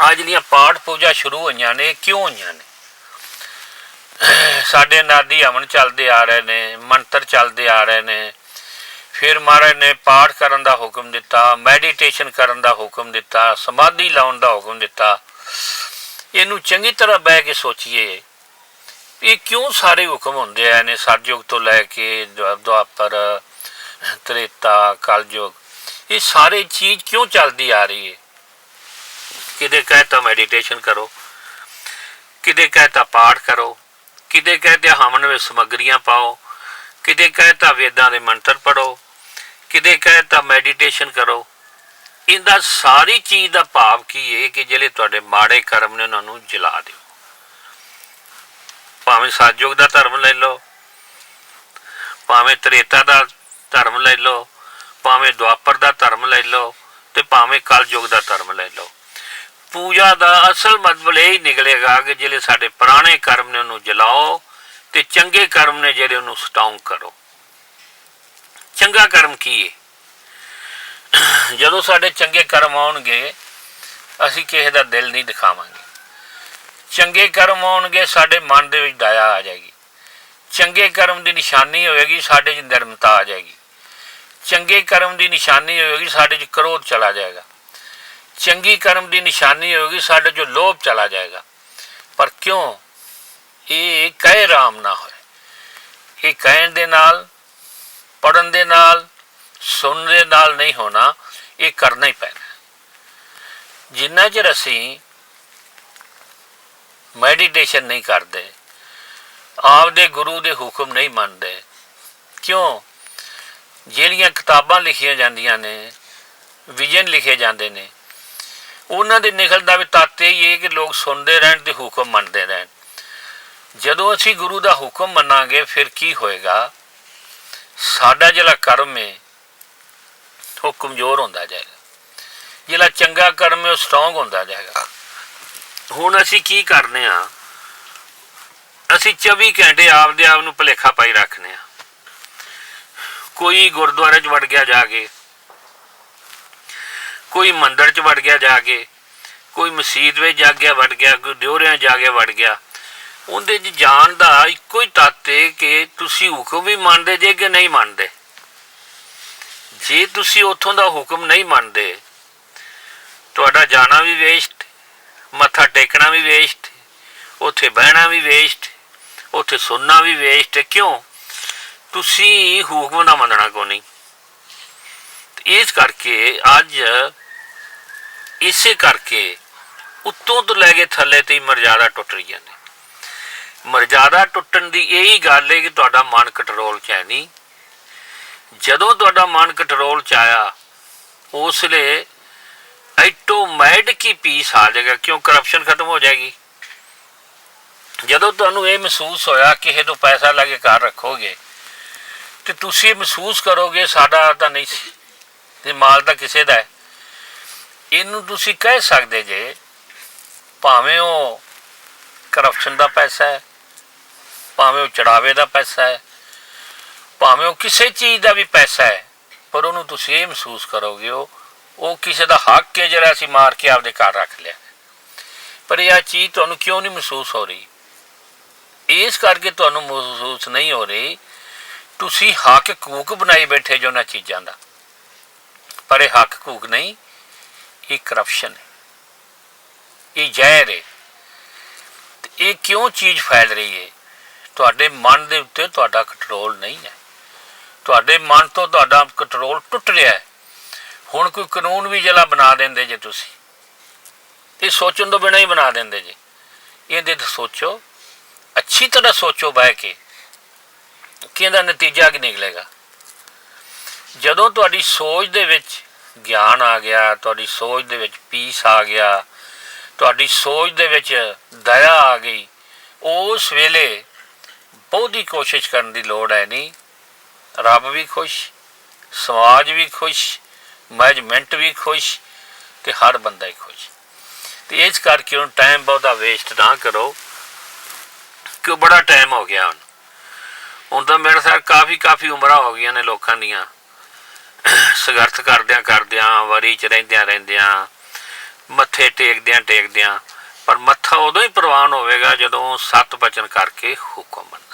ਆ ਜਿਹੜੀਆਂ ਪਾਠ ਪੂਜਾ ਸ਼ੁਰੂ ਹੋਈਆਂ ਨੇ, ਕਿਉਂ ਹੋਈਆਂ ਨੇ? ਸਾਡੇ ਨਾਦੀ ਹਵਨ ਚੱਲਦੇ ਆ ਰਹੇ ਨੇ, ਮੰਤਰ ਚੱਲਦੇ ਆ ਰਹੇ ਨੇ। ਫਿਰ ਮਹਾਰਾਜ ਨੇ ਪਾਠ ਕਰਨ ਦਾ ਹੁਕਮ ਦਿੱਤਾ ਮੈਡੀਟੇਸ਼ਨ ਕਰਨ ਦਾ ਹੁਕਮ ਦਿੱਤਾ, ਸਮਾਧੀ ਲਾਉਣ ਦਾ ਹੁਕਮ ਦਿੱਤਾ। ਇਹਨੂੰ ਚੰਗੀ ਤਰ੍ਹਾਂ ਬਹਿ ਕੇ ਸੋਚੀਏ, ਇਹ ਕਿਉਂ ਸਾਰੇ ਹੁਕਮ ਹੁੰਦੇ ਆ ਨੇ ਸਤਜੁਗ ਤੋਂ ਲੈ ਕੇ ਦੁਆ- ਦੁਆਪਰ, ਤ੍ਰੇਤਾ, ਕਲਯੁਗ, ਇਹ ਸਾਰੇ ਚੀਜ਼ ਕਿਉਂ ਚੱਲਦੀ ਆ ਰਹੀ ਹੈ? ਕਿਤੇ ਕਹਤਾ ਮੈਡੀਟੇਸ਼ਨ ਕਰੋ ਕਿਤੇ ਕਹਤਾ ਪਾਠ ਕਰੋ ਕਿਤੇ ਕਹਤੇ ਹਮਨ ਵਿੱਚ ਸਮੱਗਰੀਆਂ ਪਾਓ ਕਿਤੇ ਕਹਤਾ ਵੇਦਾਂ ਦੇ ਮੰਤਰ ਪੜੋ ਕਿਤੇ ਕਹਤਾ ਮੈਡੀਟੇਸ਼ਨ ਕਰੋ। ਇਹਦਾ ਸਾਰੀ ਚੀਜ਼ ਦਾ ਭਾਵ ਕੀ ਹੈ ਕਿ ਜਿਹੜੇ ਤੁਹਾਡੇ ਮਾੜੇ ਕਰਮ ਨੇ ਉਹਨਾਂ ਨੂੰ ਜਲਾ ਦਿਓ। ਭਾਵੇਂ ਸਤਜੁਗ ਦਾ ਧਰਮ ਲੈ ਲਓ, ਭਾਵੇਂ ਤ੍ਰੇਤਾ ਦਾ ਧਰਮ ਲੈ ਲਓ, ਭਾਵੇਂ ਦੁਆਪਰ ਦਾ ਧਰਮ ਲੈ ਲਓ ਤੇ ਭਾਵੇਂ ਕਲਯੁਗ ਦਾ ਧਰਮ ਲੈ ਲਓ। ਪੂਜਾ ਦਾ ਅਸਲ ਮਤਲਬ ਇਹ ਹੀ ਨਿਕਲੇਗਾ ਕਿ ਜਿਹੜੇ ਸਾਡੇ ਪੁਰਾਣੇ ਕਰਮ ਨੇ ਉਹਨੂੰ ਜਲਾਓ ਤੇ ਚੰਗੇ ਕਰਮ ਨੇ ਜਿਹੜੇ ਉਹਨੂੰ ਸਟਾਉਂਗ ਕਰੋ। ਚੰਗਾ ਕਰਮ ਕੀ ਹੈ ਜਦੋਂ ਸਾਡੇ ਚੰਗੇ ਕਰਮ ਆਉਣਗੇ, ਅਸੀਂ ਕਿਸੇ ਦਾ ਦਿਲ ਨਹੀਂ ਦਿਖਾਵਾਂਗੇ। ਚੰਗੇ ਕਰਮ ਆਉਣਗੇ, ਸਾਡੇ ਮਨ ਦੇ ਵਿੱਚ ਦਇਆ ਆ ਜਾਏਗੀ। ਚੰਗੇ ਕਰਮ ਦੀ ਨਿਸ਼ਾਨੀ ਹੋਵੇਗੀ ਸਾਡੇ 'ਚ ਨਿਰਮਤਾ ਆ ਜਾਏਗੀ। ਚੰਗੇ ਕਰਮ ਦੀ ਨਿਸ਼ਾਨੀ ਹੋਵੇਗੀ ਸਾਡੇ 'ਚ ਕ੍ਰੋਧ ਚਲਾ ਜਾਏਗਾ। ਚੰਗੀ ਕਰਮ ਦੀ ਨਿਸ਼ਾਨੀ ਹੋਵੇਗੀ ਸਾਡੇ 'ਚੋਂ ਲੋਭ ਚਲਾ ਜਾਏਗਾ। ਪਰ ਕਿਉਂ? ਇਹ ਕਹਿ ਰਾਮ ਨਾ ਹੋਏ। ਇਹ ਕਹਿਣ ਦੇ ਨਾਲ ਪੜਨ ਦੇ ਨਾਲ, ਸੁਣਨ ਦੇ ਨਾਲ ਨਹੀਂ ਹੋਣਾ, ਇਹ ਕਰਨਾ ਹੀ ਪੈਣਾ। ਜਿੰਨਾ ਚਿਰ ਅਸੀਂ ਮੈਡੀਟੇਸ਼ਨ ਨਹੀਂ ਕਰਦੇ, ਆਪਦੇ ਗੁਰੂ ਦੇ ਹੁਕਮ ਨਹੀਂ ਮੰਨਦੇ, ਕਿਉਂ? ਜਿਹੜੀਆਂ ਕਿਤਾਬਾਂ ਲਿਖੀਆਂ ਜਾਂਦੀਆਂ ਨੇ, ਵਿਜਨ ਲਿਖੇ ਜਾਂਦੇ ਨੇ ਉਹਨਾਂ ਦੇ ਨਿਕਲਦਾ ਵੀ ਤੱਤ ਇਹ ਹੈ ਕਿ ਲੋਕ ਸੁਣਦੇ ਰਹਿਣ ਤੇ ਹੁਕਮ ਮੰਨਦੇ ਰਹਿਣ। ਜਦੋਂ ਅਸੀਂ ਗੁਰੂ ਦਾ ਹੁਕਮ ਮੰਨਾਂਗੇ, ਫਿਰ ਕੀ ਹੋਏਗਾ? ਸਾਡਾ ਜਿਹੜਾ ਕਰਮ ਹੈ, ਉਹ ਕਮਜ਼ੋਰ ਹੁੰਦਾ ਜਾਏਗਾ। ਜਿਹੜਾ ਚੰਗਾ ਕਰਮ ਹੈ, ਉਹ ਸਟਰੋਂਗ ਹੁੰਦਾ ਜਾਏਗਾ। ਹੁਣ ਅਸੀਂ ਕੀ ਕਰਨੇ ਆ? ਅਸੀਂ 24 ਘੰਟੇ ਆਪਦੇ ਆਪ ਨੂੰ ਭੁਲੇਖਾ ਪਾਈ ਰੱਖਨੇ ਆ। ਕੋਈ ਗੁਰਦੁਆਰੇ 'ਚ ਵੜ ਗਿਆ ਜਾ ਕੇ ਕੋਈ ਮੰਦਿਰ 'ਚ ਵੜ ਗਿਆ ਜਾ ਕੇ, ਕੋਈ ਮਸਜਿਦ ਵਿੱਚ ਜਾ ਗਿਆ ਵੜ ਗਿਆ, ਕੋਈ ਦਿਉਰਿਆਂ ਜਾ ਕੇ ਵੜ ਗਿਆ। ਉਹਦੇ 'ਚ ਜਾਣ ਦਾ ਇੱਕੋ ਹੀ ਤੱਤ ਹੈ ਕਿ ਤੁਸੀਂ ਹੁਕਮ ਵੀ ਮੰਨਦੇ ਜੇ ਕਿ ਨਹੀਂ ਮੰਨਦੇ। ਜੇ ਤੁਸੀਂ ਉੱਥੋਂ ਦਾ ਹੁਕਮ ਨਹੀਂ ਮੰਨਦੇ, ਤੁਹਾਡਾ ਜਾਣਾ ਵੀ ਵੇਸਟ ਮੱਥਾ ਟੇਕਣਾ ਵੀ ਵੇਸਟ ਉੱਥੇ ਬਹਿਣਾ ਵੀ ਵੇਸਟ ਉੱਥੇ ਸੁਣਨਾ ਵੀ ਵੇਸਟ ਕਿਉਂ? ਤੁਸੀਂ ਹੁਕਮ ਨਾ ਮੰਨਣਾ ਕੋ ਨਹੀਂ। ਇਸ ਕਰਕੇ ਅੱਜ ਇਸੇ ਕਰਕੇ ਉੱਤੋਂ ਤੋਂ ਲੈ ਕੇ ਥੱਲੇ ਤੇ ਮਰਜ਼ਾਦਾ ਟੁੱਟ ਰਹੀਆਂ ਨੇ। ਮਰਜ਼ਾਦਾ ਟੁੱਟਣ ਦੀ ਇਹੀ ਗੱਲ ਹੈ ਕਿ ਤੁਹਾਡਾ ਮਨ ਕੰਟਰੋਲ 'ਚ ਹੈ ਨਹੀਂ। ਜਦੋਂ ਤੁਹਾਡਾ ਮਨ ਕੰਟਰੋਲ 'ਚ ਆਇਆ, ਉਸ ਲਈ ਆਟੋਮੈਟਿਕ ਹੀ ਪੀਸ ਆ ਜਾਏਗਾ, ਕਿਉਂ ਕਰਪਸ਼ਨ ਖਤਮ ਹੋ ਜਾਏਗੀ? ਜਦੋਂ ਤੁਹਾਨੂੰ ਇਹ ਮਹਿਸੂਸ ਹੋਇਆ ਕਿ ਇਹ ਤੋਂ ਪੈਸਾ ਲਾ ਕੇ ਘਰ ਰੱਖੋਗੇ, ਤੇ ਤੁਸੀਂ ਮਹਿਸੂਸ ਕਰੋਗੇ ਸਾਡਾ ਤਾਂ ਨਹੀਂ ਸੀ, ਤੇ ਮਾਲ ਤਾਂ ਕਿਸੇ ਦਾ ਹੈ। ਇਹਨੂੰ ਤੁਸੀਂ ਕਹਿ ਸਕਦੇ ਜੇ ਭਾਵੇਂ ਉਹ ਕਰਪਸ਼ਨ ਦਾ ਪੈਸਾ ਹੈ, ਭਾਵੇਂ ਉਹ ਚੜਾਵੇ ਦਾ ਪੈਸਾ ਹੈ, ਭਾਵੇਂ ਉਹ ਕਿਸੇ ਚੀਜ਼ ਦਾ ਵੀ ਪੈਸਾ ਹੈ, ਪਰ ਉਹਨੂੰ ਤੁਸੀਂ ਇਹ ਮਹਿਸੂਸ ਕਰੋਗੇ, ਉਹ ਉਹ ਕਿਸੇ ਦਾ ਹੱਕ ਹੈ ਜਿਹੜਾ ਅਸੀਂ ਮਾਰ ਕੇ ਆਪਦੇ ਘਰ ਰੱਖ ਲਿਆ। ਪਰ ਇਹ ਚੀਜ਼ ਤੁਹਾਨੂੰ ਕਿਉਂ ਨਹੀਂ ਮਹਿਸੂਸ ਹੋ ਰਹੀ? ਇਸ ਕਰਕੇ ਤੁਹਾਨੂੰ ਮਹਿਸੂਸ ਨਹੀਂ ਹੋ ਰਹੀ, ਤੁਸੀਂ ਹੱਕ ਹਕੂਕ ਬਣਾਈ ਬੈਠੇ ਜੋ ਨਾ ਚੀਜ਼ਾਂ ਦਾ। ਪਰ ਇਹ ਹੱਕ ਹਕੂਕ ਨਹੀਂ ਇਹ ਕਰਪਸ਼ਨ ਹੈ। ਇਹ ਜ਼ਹਿਰ ਹੈ। ਇਹ ਕਿਉਂ ਚੀਜ਼ ਫੈਲ ਰਹੀ ਹੈ? ਤੁਹਾਡੇ ਮਨ ਦੇ ਉੱਤੇ ਤੁਹਾਡਾ ਕੰਟਰੋਲ ਨਹੀਂ ਹੈ। ਤੁਹਾਡੇ ਮਨ ਤੋਂ ਤੁਹਾਡਾ ਕੰਟਰੋਲ ਟੁੱਟ ਰਿਹਾ ਹੈ। ਹੁਣ ਕੋਈ ਕਾਨੂੰਨ ਵੀ ਜਿਹੜਾ ਬਣਾ ਦਿੰਦੇ ਜੇ ਤੁਸੀਂ। ਇਹ ਸੋਚਣ ਤੋਂ ਬਿਨਾਂ ਹੀ ਬਣਾ ਦਿੰਦੇ ਜੇ। ਇਹਦੇ ਤੇ ਸੋਚੋ। ਅੱਛੀ ਤਰ੍ਹਾਂ ਸੋਚੋ ਬਹਿ ਕੇ ਕਿ ਇਹਦਾ ਨਤੀਜਾ ਕੀ ਨਿਕਲੇਗਾ। ਜਦੋਂ ਤੁਹਾਡੀ ਸੋਚ ਦੇ ਵਿੱਚ ਗਿਆਨ ਆ ਗਿਆ, ਤੁਹਾਡੀ ਸੋਚ ਦੇ ਵਿੱਚ ਪੀਸ ਆ ਗਿਆ, ਤੁਹਾਡੀ ਸੋਚ ਦੇ ਵਿੱਚ ਦਇਆ ਆ ਗਈ, ਉਸ ਵੇਲੇ ਬਹੁਤੀ ਕੋਸ਼ਿਸ਼ ਕਰਨ ਦੀ ਲੋੜ ਹੈ ਨਹੀਂ। ਰੱਬ ਵੀ ਖੁਸ਼, ਸਮਾਜ ਵੀ ਖੁਸ਼ ਮੈਨੇਜਮੈਂਟ ਵੀ ਖੁਸ਼ ਤੇ ਹਰ ਬੰਦਾ ਹੀ ਖੁਸ਼। ਤੇ ਇਸ ਕਰਕੇ ਹੁਣ ਟਾਈਮ ਬਹੁਤਾ ਵੇਸਟ ਨਾ ਕਰੋ ਕਿ ਬੜਾ ਟਾਈਮ ਹੋ ਗਿਆ ਹੁਣ। ਹੁਣ ਤਾਂ ਮੇਰੇ ਸਾਹ ਕਾਫੀ ਕਾਫੀ ਉਮਰਾਂ ਹੋ ਗਈਆਂ ਨੇ ਲੋਕਾਂ ਦੀਆਂ। ਸੰਘਰਸ਼ ਕਰਦਿਆਂ ਕਰਦਿਆਂ, ਵਾਰੀ ਚ ਰਹਿੰਦਿਆਂ ਰਹਿੰਦਿਆਂ, ਮੱਥੇ ਟੇਕਦਿਆਂ ਟੇਕਦਿਆਂ, ਪਰ ਮੱਥਾ ਉਦੋਂ ਹੀ ਪ੍ਰਵਾਨ ਹੋਵੇਗਾ ਜਦੋਂ ਸਤ ਬਚਨ ਕਰਕੇ ਹੁਕਮ ਮੰਨਣਾ